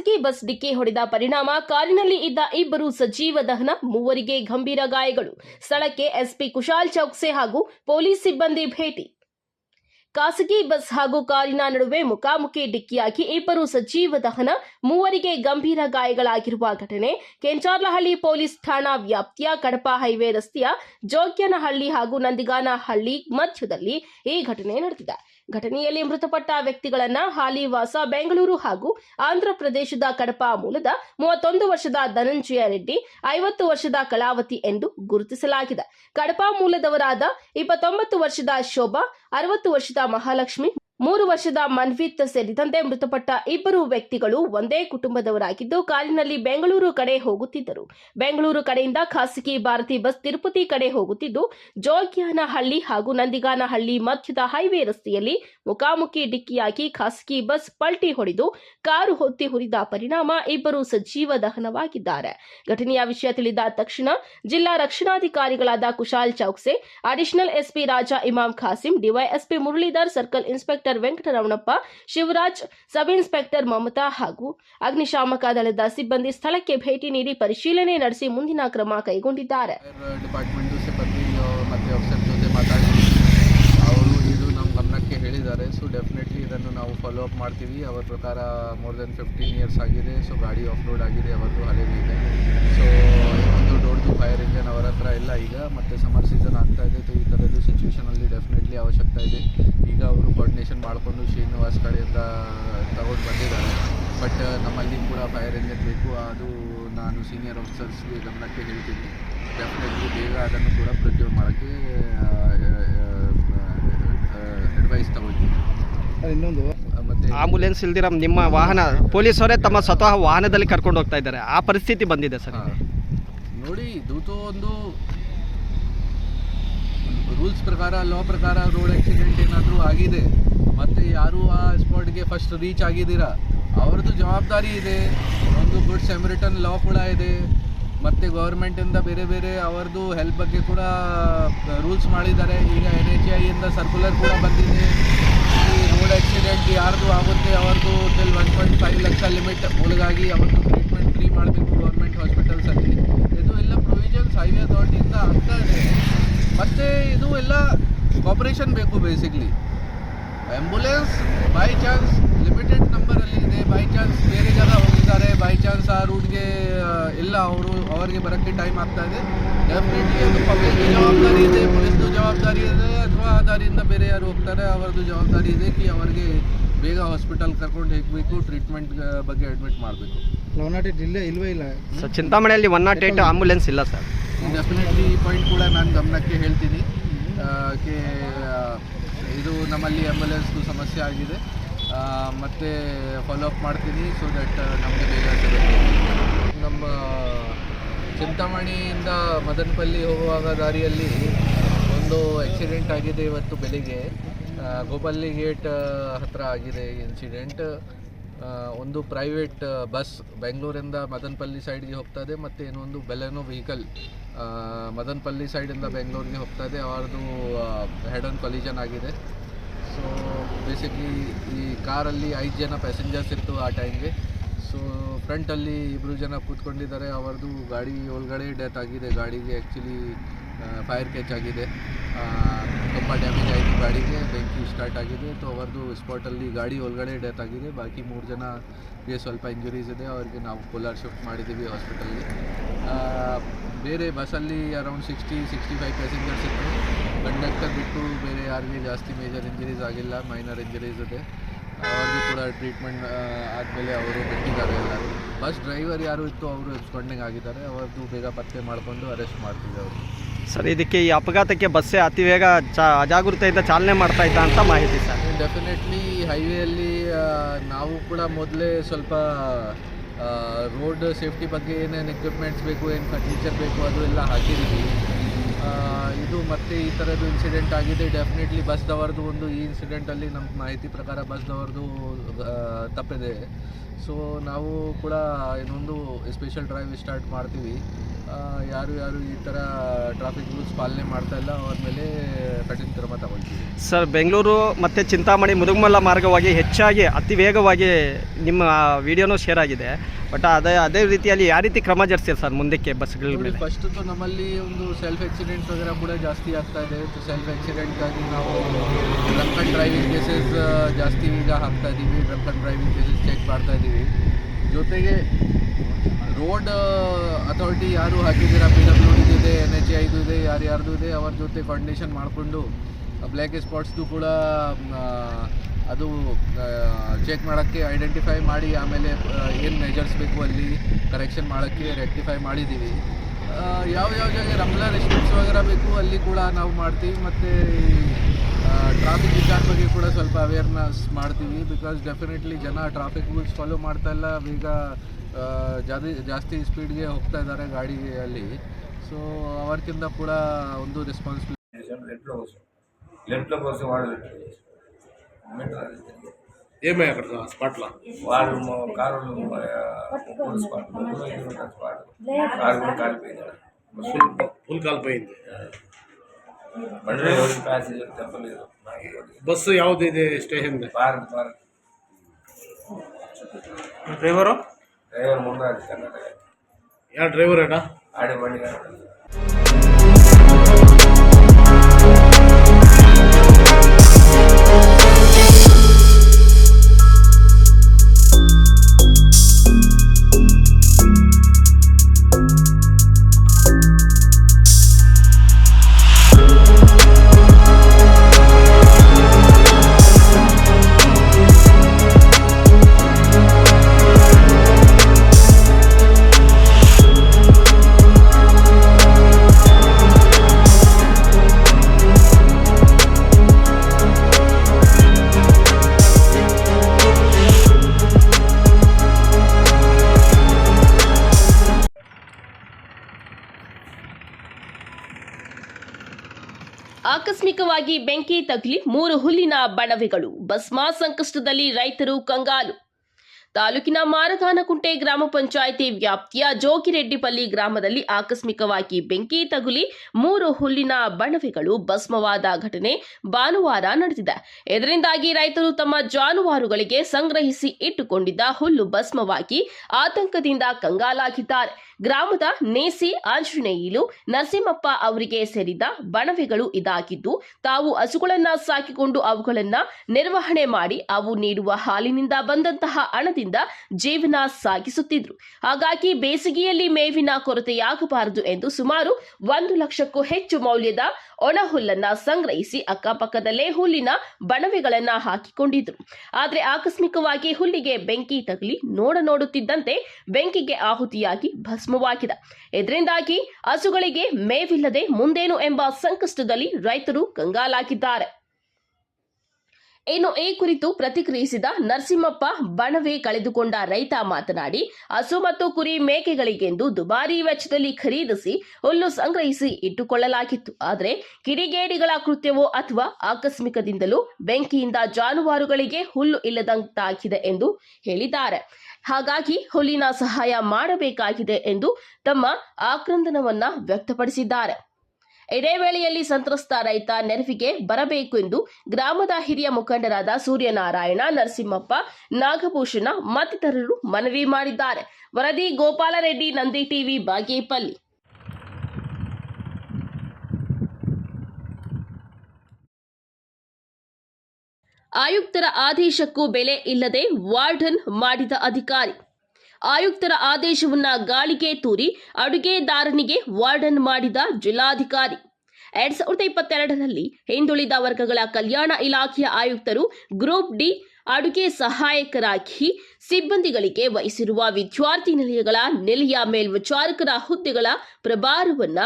ಖಾಸಗಿ ಬಸ್ ಡಿಕ್ಕಿ ಹೊಡೆದ ಪರಿಣಾಮ ಕಾರಿನಲ್ಲಿ ಇದ್ದ ಇಬ್ಬರು ಸಜೀವ ದಹನ, ಮೂವರಿಗೆ ಗಂಭೀರ ಗಾಯಗಳು. ಸ್ಥಳಕ್ಕೆ ಎಸ್ಪಿ ಕುಶಾಲ್ ಚೌಕ್ಸೆ ಹಾಗೂ ಪೊಲೀಸ್ ಸಿಬ್ಬಂದಿ ಭೇಟಿ. ಖಾಸಗಿ ಬಸ್ ಹಾಗೂ ಕಾರಿನ ನಡುವೆ ಮುಖಾಮುಖಿ ಡಿಕ್ಕಿಯಾಗಿ ಇಬ್ಬರು ಸಜೀವ ದಹನ, ಮೂವರಿಗೆ ಗಂಭೀರ ಗಾಯಗಳಾಗಿರುವ ಘಟನೆ ಕೆಂಚಾರ್ಲಹಳ್ಳಿ ಪೊಲೀಸ್ ಠಾಣಾ ವ್ಯಾಪ್ತಿಯ ಕಡಪ ಹೈವೇ ರಸ್ತೆಯ ಜೋಗ್ಯನಹಳ್ಳಿ ಹಾಗೂ ನಂದಿಗಾನಹಳ್ಳಿ ಮಧ್ಯದಲ್ಲಿ ಈ ಘಟನೆ ನಡೆದಿದೆ. ಘಟನೆಯಲ್ಲಿ ಮೃತಪಟ್ಟ ವ್ಯಕ್ತಿಗಳನ್ನ ಹಾಲಿ ವಾಸ ಬೆಂಗಳೂರು ಹಾಗೂ ಆಂಧ್ರ ಪ್ರದೇಶದ ಕಡಪ ಮೂಲದ ಮೂವತ್ತೊಂದು ವರ್ಷದ ಧನಂಜಯ ರೆಡ್ಡಿ, ಐವತ್ತು ವರ್ಷದ ಕಲಾವತಿ ಎಂದು ಗುರುತಿಸಲಾಗಿದೆ. ಕಡಪಾ ಮೂಲದವರಾದ ಇಪ್ಪತ್ತೊಂಬತ್ತು ವರ್ಷದ ಶೋಭಾ, ಅರವತ್ತು ವರ್ಷದ ಮಹಾಲಕ್ಷ್ಮಿ ಮೂರು ವರ್ಷದ ಮನ್ವಿತ್ ಸೇರಿದಂತೆ ಮೃತಪಟ್ಟ ಇಬ್ಬರು ವ್ಯಕ್ತಿಗಳು ಒಂದೇ ಕುಟುಂಬದವರಾಗಿದ್ದು ಕಾರಿನಲ್ಲಿ ಬೆಂಗಳೂರು ಕಡೆ ಹೋಗುತ್ತಿದ್ದರು. ಬೆಂಗಳೂರು ಕಡೆಯಿಂದ ಖಾಸಗಿ ಭಾರತಿ ಬಸ್ ತಿರುಪತಿ ಕಡೆ ಹೋಗುತ್ತಿದ್ದು, ಜೋಗ್ಯಾನಹಳ್ಳಿ ಹಾಗೂ ನಂದಿಗಾನಹಳ್ಳಿ ಮಧ್ಯದ ಹೈವೇ ರಸ್ತೆಯಲ್ಲಿ ಮುಖಾಮುಖಿ ಡಿಕ್ಕಿಯಾಗಿ ಖಾಸಗಿ ಬಸ್ ಪಲ್ಟಿ ಹೊಡೆದು ಕಾರು ಹೊತ್ತಿ ಹುರಿದ ಪರಿಣಾಮ ಇಬ್ಬರು ಸಜೀವ ದಹನವಾಗಿದ್ದಾರೆ. ಘಟನೆಯ ವಿಷಯ ತಿಳಿದ ತಕ್ಷಣ ಜಿಲ್ಲಾ ರಕ್ಷಣಾಧಿಕಾರಿಗಳಾದ Kushal Chouksey, additional SP Raja Imam Khasim, DYSP Muralidhar, circle inspector Venkataramanappa, Shivaraj, sub inspector Mamata ಹಾಗೂ ಅಗ್ನಿಶಾಮಕ ದಳದ ಸಿಬ್ಬಂದಿ ಸ್ಥಳಕ್ಕೆ ಭೇಟಿ ನೀಡಿ ಪರಿಶೀಲನೆ ನಡೆಸಿ ಮುಂದಿನ ಕ್ರಮ ಕೈಗೊಂಡಿದ್ದಾರೆ. ಹೇಳಿದ್ದಾರೆ. ಸೊ ಡೆಫಿನೆಟ್ಲಿ ಇದನ್ನು ನಾವು ಫಾಲೋ ಅಪ್ ಮಾಡ್ತೀವಿ. ಅವರ ಪ್ರಕಾರ ಮೋರ್ ದೆನ್ ಫಿಫ್ಟೀನ್ ಇಯರ್ಸ್ ಆಗಿದೆ. ಸೊ ಗಾಡಿ ಆಫ್ ರೋಡ್ ಆಗಿದೆ. ಅವರದು ಹಳೆದು ಇದೆ. ಸೊ ಫೈರ್ ಇಂಜನ್ ಅವರ ಹತ್ರ ಇಲ್ಲ ಈಗ ಮತ್ತು ಸಮರ್ ಸೀಸನ್ ಆಗ್ತಾ ಇದೆ ಸೊ ಈ ಥರದ್ದು ಸಿಚುವೇಷನಲ್ಲಿ ಡೆಫಿನೆಟ್ಲಿ ಅವಶ್ಯಕತೆ ಇದೆ. ಈಗ ಅವರು ಕೋರ್ಡಿನೇಷನ್ ಮಾಡಿಕೊಂಡು ಶ್ರೀನಿವಾಸ್ ಕಡೆಯಿಂದ ತಗೊಂಡು ಬಂದಿದ್ದಾರೆ. ಬಟ್ ನಮ್ಮಲ್ಲಿ ಕೂಡ ಫೈರ್ ಇಂಜನ್ ಬೇಕು ಅದು ನಾನು ಸೀನಿಯರ್ ಆಫೀಸರ್ಸ್ಗೆ ಗಮನಕ್ಕೆ ಹೇಳ್ತೀನಿ. ಡೆಫಿನೆಟ್ಲಿ ಬೇಗ ಅದನ್ನು ಕೂಡ ಪ್ರೊಕ್ಯೂರ್ ಮಾಡೋಕ್ಕೆ ಅಡ್ವೈಸ್ ತಗೊಳ್ತೀನಿ. ಇನ್ನೊಂದು. ಮತ್ತು ಆಂಬುಲೆನ್ಸ್ ಇಲ್ದಿರ ನಿಮ್ಮ ವಾಹನ ಪೊಲೀಸರೇ ತಮ್ಮ ಸ್ವತಃ ವಾಹನದಲ್ಲಿ ಕರ್ಕೊಂಡು ಹೋಗ್ತಾ ಇದ್ದಾರೆ. ಆ ಪರಿಸ್ಥಿತಿ ಬಂದಿದೆ ಸರ್. ನೋಡಿ, ಇದು ಒಂದು ರೂಲ್ಸ್ ಪ್ರಕಾರ, ಲಾ ಪ್ರಕಾರ ರೋಡ್ ಆಕ್ಸಿಡೆಂಟ್ ಏನಾದರೂ ಆಗಿದೆ, ಮತ್ತು ಯಾರು ಆ ಸ್ಪಾಟ್ಗೆ ಫಸ್ಟ್ ರೀಚ್ ಆಗಿದ್ದೀರಾ? ಅವ್ರದ್ದು ಜವಾಬ್ದಾರಿ ಇದೆ. ಒಂದು ಗುಡ್ ಸೆಮ್ರಿಟನ್ ಲಾ ಕೂಡ ಇದೆ. ಮತ್ತು ಗೌರ್ಮೆಂಟಿಂದ ಬೇರೆ ಬೇರೆ ಅವ್ರದ್ದು ಹೆಲ್ಪ್ ಬಗ್ಗೆ ಕೂಡ ರೂಲ್ಸ್ ಮಾಡಿದ್ದಾರೆ. ಈಗ ಎನ್ ಎಚ್ ಐಯಿಂದ ಸರ್ಕ್ಯುಲರ್ ಕೂಡ ಬಂದಿದೆ. ಈ ರೋಡ್ ಆಕ್ಸಿಡೆಂಟ್ ಯಾರ್ದು ಆಗುತ್ತೆ, ಅವ್ರದ್ದು till one point five lakh limit ಒಳಗಾಗಿ ಅವ್ರದ್ದು ಟ್ರೀಟ್ಮೆಂಟ್ ಫ್ರೀ ಮಾಡಬೇಕು ಗೌರ್ಮೆಂಟ್ ಹಾಸ್ಪಿಟಲ್ಸಲ್ಲಿ ಇದು ಎಲ್ಲ ಪ್ರೊವಿಷನ್ಸ್ ಹೈವೇ ಅಥಾರಿಟಿಯಿಂದ ಆಗ್ತಾ ಇದೆ. ಮತ್ತು ಇದು ಎಲ್ಲ ಕಾಪರೇಷನ್ ಬೇಕು basically ambulance by chance limited ನಂಬರಲ್ಲಿ ಇದೆ. ಬೈ ಚಾನ್ಸ್ ಬೇರೆ ಜನ ಹೋಗಿದ್ದಾರೆ. ಬೈ ಚಾನ್ಸ್ ಆ ರೂಟ್ಗೆ ಇಲ್ಲ ಅವರು, ಅವರಿಗೆ ಬರೋಕ್ಕೆ ಟೈಮ್ ಆಗ್ತಾ ಇದೆ. ಡೆಫಿನೆಟ್ಲಿ ಅದು ಪಬ್ಲಿಕ್ ಜವಾಬ್ದಾರಿ ಇದೆ. ಪೊಲೀಸ್ದು ಜವಾಬ್ದಾರಿ ಇದೆ ಅಥವಾ ಆ ದಾರಿಯಿಂದ ಬೇರೆ ಯಾರು ಹೋಗ್ತಾರೆ, ಅವರದ್ದು ಜವಾಬ್ದಾರಿ ಇದೆ. ಕಿ ಅವರಿಗೆ ಬೇಗ ಹಾಸ್ಪಿಟಲ್ ಕರ್ಕೊಂಡು ಹೋಗಬೇಕು ಟ್ರೀಟ್ಮೆಂಟ್ ಬಗ್ಗೆ ಅಡ್ಮಿಟ್ ಮಾಡಬೇಕು. ಒನ್ ನಾಟ್ ಏಟ್ ಇಲ್ಲೇ ಇಲ್ವೇ ಇಲ್ಲ. ಸರ್ ಚಿಂತಾಮಣಿಯಲ್ಲಿ ಒನ್ ನಾಟ್ ಏಟ್ ಆಂಬುಲೆನ್ಸ್ ಇಲ್ಲ ಸರ್. ಡೆಫಿನೆಟ್ಲಿ ಈ ಪಾಯಿಂಟ್ ಕೂಡ ನಾನು ಗಮನಕ್ಕೆ ಹೇಳ್ತೀನಿ. ಕೆ ಇದು ನಮ್ಮಲ್ಲಿ ಆಂಬ್ಯುಲೆನ್ಸ್ದು ಸಮಸ್ಯೆ ಆಗಿದೆ. ಮತ್ತು ಫಾಲೋ ಅಪ್ ಮಾಡ್ತೀನಿ ಸೊ ದಟ್ ನಮಗೆ ಬೇಗ ನಮ್ಮ ಚಿಂತಾಮಣಿಯಿಂದ ಮದನಪಲ್ಲಿ ಹೋಗುವಾಗ ದಾರಿಯಲ್ಲಿ ಒಂದು ಆಕ್ಸಿಡೆಂಟ್ ಆಗಿದೆ ಇವತ್ತು ಬೆಳಿಗ್ಗೆ. ಗೋಪಲ್ಲಿ ಗೇಟ್ ಹತ್ರ ಆಗಿದೆ ಇನ್ಸಿಡೆಂಟ್ ಒಂದು ಪ್ರೈವೇಟ್ ಬಸ್ ಬೆಂಗಳೂರಿಂದ ಮದನಪಲ್ಲಿ ಸೈಡ್ಗೆ ಹೋಗ್ತಾ ಇದೆ ಮತ್ತು ಇನ್ನೊಂದು ಬೆಲೆನೋ ವೆಹಿಕಲ್ ಮದನಪಲ್ಲಿ ಸೈಡಿಂದ ಬೆಂಗಳೂರಿಗೆ ಹೋಗ್ತಾ ಇದೆ. ಅವ್ರದ್ದು ಹೆಡ್ ಆನ್ ಕೊಲಿಜನ್ ಆಗಿದೆ. ಸೊ ಬೇಸಿಕ್ಲಿ ಈ ಕಾರಲ್ಲಿ ಐದು ಜನ ಪ್ಯಾಸೆಂಜರ್ಸ್ ಇತ್ತು ಆ ಟೈಮ್ಗೆ ಸೊ ಫ್ರಂಟಲ್ಲಿ ಇಬ್ಬರು ಜನ ಕೂತ್ಕೊಂಡಿದ್ದಾರೆ. ಅವರದು ಗಾಡಿ ಒಳಗಡೆ ಡೆತ್ ಆಗಿದೆ. ಗಾಡಿಗೆ ಆ್ಯಕ್ಚುಲಿ ಫೈರ್ ಕ್ಯಾಚ್ ಆಗಿದೆ. ತುಂಬ ಡ್ಯಾಮೇಜ್ ಆಯಿತು ಗಾಡಿಗೆ, ಬೆಂಕಿ ಸ್ಟಾರ್ಟ್ ಆಗಿದೆ. ಸೊ ಅವರದು ಸ್ಪಾಟಲ್ಲಿ ಗಾಡಿ ಒಳಗಡೆ ಡೆತ್ ಆಗಿದೆ. ಬಾಕಿ ಮೂರು ಜನಗೆ ಸ್ವಲ್ಪ ಇಂಜುರೀಸ್ ಇದೆ. ಅವ್ರಿಗೆ ನಾವು ಕೋಲಾರ್ ಶಿಫ್ಟ್ ಮಾಡಿದ್ದೀವಿ ಹಾಸ್ಪಿಟಲ್ಗೆ ಬೇರೆ ಬಸ್ಸಲ್ಲಿ around sixty sixty five passengers ಇತ್ತು ಕಂಡಕ್ಟರ್ ಬಿಟ್ಟು ಬೇರೆ ಯಾರಿಗೆ ಜಾಸ್ತಿ ಮೇಜರ್ ಇಂಜುರೀಸ್ ಆಗಿಲ್ಲ ಮೈನರ್ ಇಂಜುರೀಸ್ ಇದೆ. ಅವ್ರಿಗೂ ಕೂಡ ಟ್ರೀಟ್ಮೆಂಟ್ ಆದಮೇಲೆ ಅವರು ಬಿಟ್ಟಿದ್ದಾರೆ ಎಲ್ಲರೂ. ಬಸ್ ಡ್ರೈವರ್ ಯಾರು ಇತ್ತು, ಅವರು ಎಬ್ಸ್ಕೊಂಡಂಗೆ ಆಗಿದ್ದಾರೆ. ಅವ್ರದ್ದು ಬೇಗ ಪತ್ತೆ ಮಾಡಿಕೊಂಡು ಅರೆಸ್ಟ್ ಮಾಡ್ತೀವಿ ಅವರು ಸರ್, ಇದಕ್ಕೆ ಈ ಅಪಘಾತಕ್ಕೆ ಬಸ್ಸೇ ಅತಿ ವೇಗ ಚಾ, ಅಜಾಗೃತೆಯಿಂದ ಚಾಲನೆ ಮಾಡ್ತಾ ಇದ್ದ ಅಂತ ಮಾಹಿತಿ ಸರ್. ಡೆಫಿನೆಟ್ಲಿ ಹೈವೇಯಲ್ಲಿ ನಾವು ಕೂಡ ಮೊದಲೇ ಸ್ವಲ್ಪ ರೋಡ್ ಸೇಫ್ಟಿ ಬಗ್ಗೆ ಏನೇನು ಎಕ್ವಿಪ್ಮೆಂಟ್ಸ್ ಬೇಕು, ಏನು ಫರ್ನಿಚರ್ ಬೇಕು, ಅದು ಎಲ್ಲ ಹಾಕಿದ್ದೀವಿ. ಇದು ಮತ್ತೆ ಈ ಥರದ್ದು ಇನ್ಸಿಡೆಂಟ್ ಆಗಿದೆ. ಡೆಫಿನೆಟ್ಲಿ ಬಸ್ದವರದು ಒಂದು ಈ ಇನ್ಸಿಡೆಂಟಲ್ಲಿ ನಮ್ಮ ಮಾಹಿತಿ ಪ್ರಕಾರ ಬಸ್ದವರದು ತಪ್ಪಿದೆ. ಸೊ ನಾವು ಕೂಡ ಇನ್ನೊಂದು ಸ್ಪೆಷಲ್ ಡ್ರೈವ್ ಸ್ಟಾರ್ಟ್ ಮಾಡ್ತೀವಿ. ಯಾರು ಯಾರು ಈ ಥರ ಟ್ರಾಫಿಕ್ ರೂಲ್ಸ್ ಪಾಲನೆ ಮಾಡ್ತಾ ಇಲ್ಲ ಅವ್ರ ಮೇಲೆ ಕಠಿಣ ಕ್ರಮ ತಗೊಳ್ತೀವಿ. ಸರ್ ಬೆಂಗಳೂರು ಮತ್ತು ಚಿಂತಾಮಣಿ ಮುರುಗಮಲ್ಲ ಮಾರ್ಗವಾಗಿ ಹೆಚ್ಚಾಗಿ ಅತಿ ವೇಗವಾಗಿ ನಿಮ್ಮ ವಿಡಿಯೋನೂ ಶೇರ್ ಆಗಿದೆ. ಬಟ್ ಅದೇ ಅದೇ ರೀತಿಯಲ್ಲಿ ಯಾವ ರೀತಿ ಕ್ರಮ ಜರುಗಿಸ್ತೀರಿ ಸರ್ ಮುಂದಕ್ಕೆ ಬಸ್ಗಳ ಮೇಲೆ? ಫಸ್ಟ್ ನಮ್ಮಲ್ಲಿ ಒಂದು ಸೆಲ್ಫ್ ಆಕ್ಸಿಡೆಂಟ್ಸ್ ವಗೇರ ಕೂಡ ಜಾಸ್ತಿ ಆಗ್ತಾ ಇದೆ. ಸೆಲ್ಫ್ ಆಕ್ಸಿಡೆಂಟ್ಗಾಗಿ ನಾವು ಡ್ರಂಕ್ ಡ್ರೈವಿಂಗ್ ಕೇಸಸ್ ಜಾಸ್ತಿ ಈಗ ಹಾಕ್ತಾ ಇದ್ದೀವಿ ಡ್ರಂಕ್ ಡ್ರೈವಿಂಗ್ ಕೇಸಸ್ ಚೆಕ್ ಮಾಡ್ತಾ ಇದ್ದೀವಿ ಜೊತೆಗೆ ರೋಡ್ ಅಥಾರಿಟಿ ಯಾರು ಹಾಕಿದ್ದೀರಾ? ಪಿ ಡಬ್ಲ್ಯೂ ಇದೆ ಎನ್ ಎಚ್ ಐದು ಇದೆ, ಯಾರು ಯಾರ್ದು ಇದೆ, ಅವ್ರ ಜೊತೆ ಕಾಂಡಿನೇಷನ್ ಮಾಡಿಕೊಂಡು ಬ್ಲ್ಯಾಕ್ ಸ್ಪಾಟ್ಸ್ದು ಕೂಡ ಅದು ಚೆಕ್ ಮಾಡೋಕ್ಕೆ ಐಡೆಂಟಿಫೈ ಮಾಡಿ, ಆಮೇಲೆ ಏನು ಮೆಜರ್ಸ್ ಬೇಕು ಅಲ್ಲಿ ಕರೆಕ್ಷನ್ ಮಾಡೋಕ್ಕೆ ರೆಕ್ಟಿಫೈ ಮಾಡಿದ್ದೀವಿ. ಯಾವ ಯಾವ ಜಾಗ ರಂಬ್ಲಾ ರೆಸ್ಟ್ರಿಕ್ಟ್ಸ್ ವಗೇರ ಬೇಕು, ಅಲ್ಲಿ ಕೂಡ ನಾವು ಮಾಡ್ತೀವಿ. ಮತ್ತು ಟ್ರಾಫಿಕ್ ವಿಚಾರ ಬಗ್ಗೆ ಕೂಡ ಸ್ವಲ್ಪ ಅವೇರ್ನೆಸ್ ಮಾಡ್ತೀವಿ ಬಿಕಾಸ್ ಡೆಫಿನೆಟ್ಲಿ ಜನ ಟ್ರಾಫಿಕ್ ರೂಲ್ಸ್ ಫಾಲೋ ಮಾಡ್ತಾ ಇಲ್ಲ ಬೇಗ ಆ, ಜಾದಿ ಜಾಸ್ತಿ ಸ್ಪೀಡ್ಗೆ ಹೋಗ್ತಾ ಇದ್ದಾರೆ ಗಾಡಿಯಲ್ಲಿ సో అవర్ కింద కూడా ಒಂದು ರೆಸ್ಪಾನ್ಸಿಬಿಲಿಟಿ లెఫ్ట్లో కోసం లెఫ్ట్లో కోసం వాడు మీటర్ ఏమై అక్కడ స్పాట్లో వాడు మా car police spot spot car కూడా కాలిపోయింది ఫుల్ కాలిపోయింది ಬಂಡ್ರಿ ಪ್ಯಾಸೇಜ್ ಟೆಂಪಲ್ ಇದು. ಬಸ್ ಯಾವುದಿದೆ station park park driver driver ಮುಂದಾಗಿ ಕನ್ನಡ ಯಾವ ಡ್ರೈವರ್ ಅಣ್ಣ? ಆಡಿ ಬಂಡಿ ಆಕಸ್ಮಿಕವಾಗಿ ಬೆಂಕಿ ತಗುಲಿ ಮೂರು ಹುಲ್ಲಿನ ಬಣವೆಗಳು. ಭಸ್ಮಾ ಸಂಕಷ್ಟದಲ್ಲಿ ರೈತರು ಕಂಗಾಲು. ತಾಲೂಕಿನ ಮಾರಗಾನಕುಂಟೆ ಗ್ರಾಮ ಪಂಚಾಯಿತಿ ವ್ಯಾಪ್ತಿಯ ಜೋಗಿರೆಡ್ಡಿಪಲ್ಲಿ ಗ್ರಾಮದಲ್ಲಿ ಆಕಸ್ಮಿಕವಾಗಿ ಬೆಂಕಿ ತಗುಲಿ ಮೂರು ಹುಲ್ಲಿನ ಬಣವೆಗಳು ಭಸ್ಮವಾದ ಘಟನೆ ಭಾನುವಾರ ನಡೆದಿದೆ. ಇದರಿಂದಾಗಿ ರೈತರು ತಮ್ಮ ಜಾನುವಾರುಗಳಿಗೆ ಸಂಗ್ರಹಿಸಿ ಇಟ್ಟುಕೊಂಡಿದ್ದ ಹುಲ್ಲು ಭಸ್ಮವಾಗಿ ಆತಂಕದಿಂದ ಕಂಗಾಲಾಗಿದ್ದಾರೆ. ಗ್ರಾಮದ ನೇಸಿ ಆಂಜನೇಯಿಲು ನರಸಿಂಹಪ್ಪ ಅವರಿಗೆ ಸೇರಿದ ಬಣವೆಗಳು ಇದಾಗಿದ್ದು, ತಾವು ಹಸುಗಳನ್ನ ಸಾಕಿಕೊಂಡು ಅವುಗಳನ್ನ ನಿರ್ವಹಣೆ ಮಾಡಿ ಅವು ನೀಡುವ ಹಾಲಿನಿಂದ ಬಂದಂತಹ ಹಣದಿಂದ ಜೀವನ ಸಾಗಿಸುತ್ತಿದ್ರು. ಹಾಗಾಗಿ ಬೇಸಿಗೆಯಲ್ಲಿ ಮೇವಿನ ಕೊರತೆಯಾಗಬಾರದು ಎಂದು ಸುಮಾರು ಒಂದು ಲಕ್ಷಕ್ಕೂ ಹೆಚ್ಚು ಮೌಲ್ಯದ ಒಣ ಹುಲ್ಲನ್ನ ಸಂಗ್ರಹಿಸಿ ಅಕ್ಕಪಕ್ಕದಲ್ಲೇ ಹುಲ್ಲಿನ ಬಣವೆಗಳನ್ನ ಹಾಕಿಕೊಂಡಿದ್ರು. ಆದರೆ ಆಕಸ್ಮಿಕವಾಗಿ ಹುಲ್ಲಿಗೆ ಬೆಂಕಿ ತಗಲಿ ನೋಡ ನೋಡುತ್ತಿದ್ದಂತೆ ಬೆಂಕಿಗೆ ಆಹುತಿಯಾಗಿ ಭಸ್ಮವಾಗಿದೆ ಇದರಿಂದಾಗಿ ಹಸುಗಳಿಗೆ ಮೇವಿಲ್ಲದೆ ಮುಂದೇನು ಎಂಬ ಸಂಕಷ್ಟದಲ್ಲಿ ರೈತರು ಕಂಗಾಲಾಗಿದ್ದಾರೆ. ಇನ್ನು ಈ ಕುರಿತು ಪ್ರತಿಕ್ರಿಯಿಸಿದ ನರಸಿಂಹಪ್ಪ, ಬಣವೆ ಕಳೆದುಕೊಂಡ ರೈತ ಮಾತನಾಡಿ, ಹಸು ಮತ್ತು ಕುರಿ ಮೇಕೆಗಳಿಗೆಂದು ದುಬಾರಿ ವೆಚ್ಚದಲ್ಲಿ ಖರೀದಿಸಿ ಹುಲ್ಲು ಸಂಗ್ರಹಿಸಿ ಇಟ್ಟುಕೊಳ್ಳಲಾಗಿತ್ತು. ಆದರೆ ಕಿಡಿಗೇಡಿಗಳ ಕೃತ್ಯವೋ ಅಥವಾ ಆಕಸ್ಮಿಕದಿಂದಲೂ ಬೆಂಕಿಯಿಂದ ಜಾನುವಾರುಗಳಿಗೆ ಹುಲ್ಲು ಇಲ್ಲದಂತಾಗಿದೆ ಎಂದು ಹೇಳಿದ್ದಾರೆ. ಹಾಗಾಗಿ ಹುಲಿನ ಸಹಾಯ ಮಾಡಬೇಕಾಗಿದೆ ಎಂದು ತಮ್ಮ ಆಕ್ರಂದನವನ್ನ ವ್ಯಕ್ತಪಡಿಸಿದ್ದಾರೆ. ಇದೇ ವೇಳೆಯಲ್ಲಿ ಸಂತ್ರಸ್ತ ರೈತ ನೆರವಿಗೆ ಬರಬೇಕು ಎಂದು ಗ್ರಾಮದ ಹಿರಿಯ ಮುಖಂಡರಾದ ಸೂರ್ಯನಾರಾಯಣ, ನರಸಿಂಹಪ್ಪ, ನಾಗಭೂಷಣ ಮತ್ತಿತರರು ಮನವಿ ಮಾಡಿದ್ದಾರೆ. ವರದಿ ಗೋಪಾಲರೆಡ್ಡಿ, ನಂದಿ ಟಿವಿ, ಬಾಗೇಪಲ್ಲಿ. ಆಯುಕ್ತರ ಆದೇಶಕ್ಕೂ ಬೆಲೆ ಇಲ್ಲದೆ ವಾರ್ಡನ್ ಮಾಡಿದ ಅಧಿಕಾರಿ. ಆಯುಕ್ತರ ಆದೇಶವನ್ನ ಗಾಳಿಗೆ ತೂರಿ ಅಡುಗೆದಾರನಿಗೆ ವಾರ್ಡನ್ ಮಾಡಿದ ಜಿಲ್ಲಾಧಿಕಾರಿ. ಎರಡ್ ಸಾವಿರದ ಇಪ್ಪತ್ತೆರಡರಲ್ಲಿ ಹಿಂದುಳಿದ ವರ್ಗಗಳ ಕಲ್ಯಾಣ ಇಲಾಖೆಯ ಆಯುಕ್ತರು ಗ್ರೂಪ್ ಡಿ ಅಡುಗೆ ಸಹಾಯಕರಾಗಿ ಸಿಬ್ಬಂದಿಗಳಿಗೆ ವಹಿಸಿರುವ ವಿದ್ಯಾರ್ಥಿ ನಿಲಯಗಳ ನೆಲೆಯ ಮೇಲ್ವಿಚಾರಕರ ಹುದ್ದೆಗಳ ಪ್ರಭಾರವನ್ನ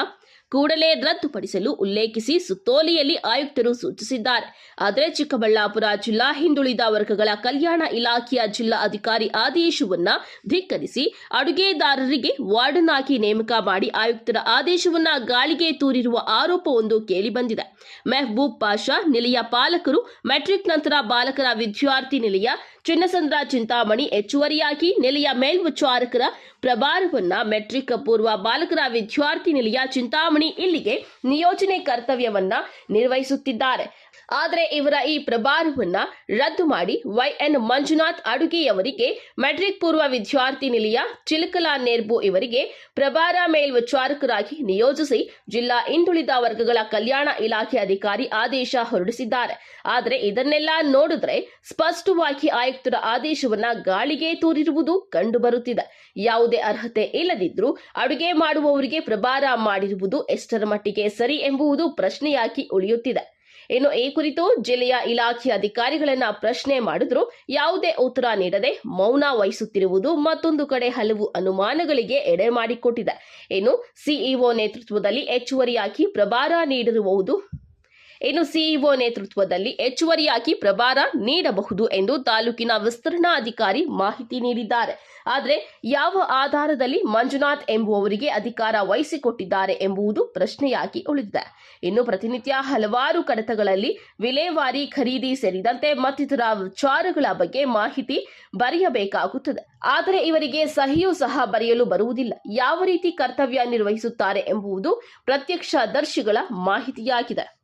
ಕೂಡಲೇ ರದ್ದುಪಡಿಸಲು ಉಲ್ಲೇಖಿಸಿ ಸುತ್ತೋಲೆಯಲ್ಲಿ ಆಯುಕ್ತರು ಸೂಚಿಸಿದ್ದಾರೆ. ಆದರೆ ಚಿಕ್ಕಬಳ್ಳಾಪುರ ಜಿಲ್ಲಾ ಹಿಂದುಳಿದ ವರ್ಗಗಳ ಕಲ್ಯಾಣ ಇಲಾಖೆಯ ಜಿಲ್ಲಾ ಅಧಿಕಾರಿ ಆದೇಶವನ್ನ ಧಿಕ್ಕರಿಸಿ ಅಡುಗೆದಾರರಿಗೆ ವಾರ್ಡನ್ ಆಗಿ ನೇಮಕ ಮಾಡಿ ಆಯುಕ್ತರ ಆದೇಶವನ್ನ ಗಾಳಿಗೆ ತೂರಿರುವ ಆರೋಪವೊಂದು ಕೇಳಿಬಂದಿದೆ. ಮೆಹಬೂಬ್ ಪಾಷಾ, ನಿಲಯ ಪಾಲಕರು, ಮೆಟ್ರಿಕ್ ನಂತರ ಬಾಲಕರ ವಿದ್ಯಾರ್ಥಿ ನಿಲಯ ಚಿನ್ನಸಂದ್ರ ಚಿಂತಾಮಣಿ ಹೆಚ್ಚುವರಿಯಾಗಿ ನೆಲೆಯ ಮೇಲ್ವಿಚಾರಕರ ಪ್ರಭಾರವನ್ನ ಮೆಟ್ರಿಕ್ ಪೂರ್ವ ಬಾಲಕರ ವಿದ್ಯಾರ್ಥಿ ನಿಲಯ ಚಿಂತಾಮಣಿ ಇಲ್ಲಿಗೆ ನಿಯೋಜನೆ ಕರ್ತವ್ಯವನ್ನ ನಿರ್ವಹಿಸುತ್ತಿದ್ದಾರೆ. ಆದರೆ ಇವರ ಈ ಪ್ರಭಾರವನ್ನ ರದ್ದು ಮಾಡಿ ವೈಎನ್ ಮಂಜುನಾಥ್ ಅಡುಗೆಯವರಿಗೆ ಮೆಟ್ರಿಕ್ ಪೂರ್ವ ವಿದ್ಯಾರ್ಥಿ ನಿಲಯ, ಚಿಲಕಲಾ ನೇರ್ಬು ಇವರಿಗೆ ಪ್ರಭಾರ ಮೇಲ್ವಿಚಾರಕರಾಗಿ ನಿಯೋಜಿಸಿ ಜಿಲ್ಲಾ ಹಿಂದುಳಿದ ವರ್ಗಗಳ ಕಲ್ಯಾಣ ಇಲಾಖೆ ಅಧಿಕಾರಿ ಆದೇಶ ಹೊರಡಿಸಿದ್ದಾರೆ. ಆದರೆ ಇದನ್ನೆಲ್ಲ ನೋಡಿದ್ರೆ ಸ್ಪಷ್ಟವಾಗಿ ಆಯುಕ್ತರ ಆದೇಶವನ್ನ ಗಾಳಿಗೆ ತೂರಿರುವುದು ಕಂಡುಬರುತ್ತಿದೆ. ಯಾವುದೇ ಅರ್ಹತೆ ಇಲ್ಲದಿದ್ರೂ ಅಡುಗೆ ಮಾಡುವವರಿಗೆ ಪ್ರಭಾರ ಮಾಡಿರುವುದು ಎಷ್ಟರ ಮಟ್ಟಿಗೆ ಸರಿ ಎಂಬುವುದು ಪ್ರಶ್ನೆಯಾಗಿ ಉಳಿಯುತ್ತಿದೆ. ಇನ್ನು ಈ ಕುರಿತು ಜಿಲ್ಲೆಯ ಇಲಾಖೆ ಅಧಿಕಾರಿಗಳನ್ನ ಪ್ರಶ್ನೆ ಮಾಡಿದ್ರು. ಯಾವುದೇ ಉತ್ತರ ನೀಡದೆ ಮೌನ ವಹಿಸುತ್ತಿರುವುದು ಮತ್ತೊಂದು ಕಡೆ ಹಲವು ಅನುಮಾನಗಳಿಗೆ ಎಡೆ ಮಾಡಿಕೊಟ್ಟಿದೆ. ಇನ್ನು ಸಿಇಒ ನೇತೃತ್ವದಲ್ಲಿ ಹೆಚ್ಚುವರಿಯಾಗಿ ಪ್ರಭಾರ ನೀಡಿರುವುದು ಇನ್ನು ಸಿಇಒ ನೇತೃತ್ವದಲ್ಲಿ ಹೆಚ್ಚುವರಿಯಾಗಿ ಪ್ರಭಾರ ನೀಡಬಹುದು ಎಂದು ತಾಲೂಕಿನ ವಿಸ್ತರಣಾಧಿಕಾರಿ ಮಾಹಿತಿ ನೀಡಿದ್ದಾರೆ. ಆದರೆ ಯಾವ ಆಧಾರದಲ್ಲಿ ಮಂಜುನಾಥ್ ಎಂಬುವವರಿಗೆ ಅಧಿಕಾರ ವಹಿಸಿಕೊಟ್ಟಿದ್ದಾರೆ ಎಂಬುದು ಪ್ರಶ್ನೆಯಾಗಿ ಉಳಿದಿದೆ. ಇನ್ನು ಪ್ರತಿನಿತ್ಯ ಹಲವಾರು ಕಡತಗಳಲ್ಲಿ ವಿಲೇವಾರಿ ಖರೀದಿ ಸೇರಿದಂತೆ ಮತ್ತಿತರ ವಿಚಾರಗಳ ಬಗ್ಗೆ ಮಾಹಿತಿ ಬರೆಯಬೇಕಾಗುತ್ತದೆ. ಆದರೆ ಇವರಿಗೆ ಸಹಿಯೂ ಸಹ ಬರೆಯಲು ಬರುವುದಿಲ್ಲ. ಯಾವ ರೀತಿ ಕರ್ತವ್ಯ ನಿರ್ವಹಿಸುತ್ತಾರೆ ಎಂಬುದು ಪ್ರತ್ಯಕ್ಷದರ್ಶಿಗಳ ಮಾಹಿತಿಯಾಗಿದೆ.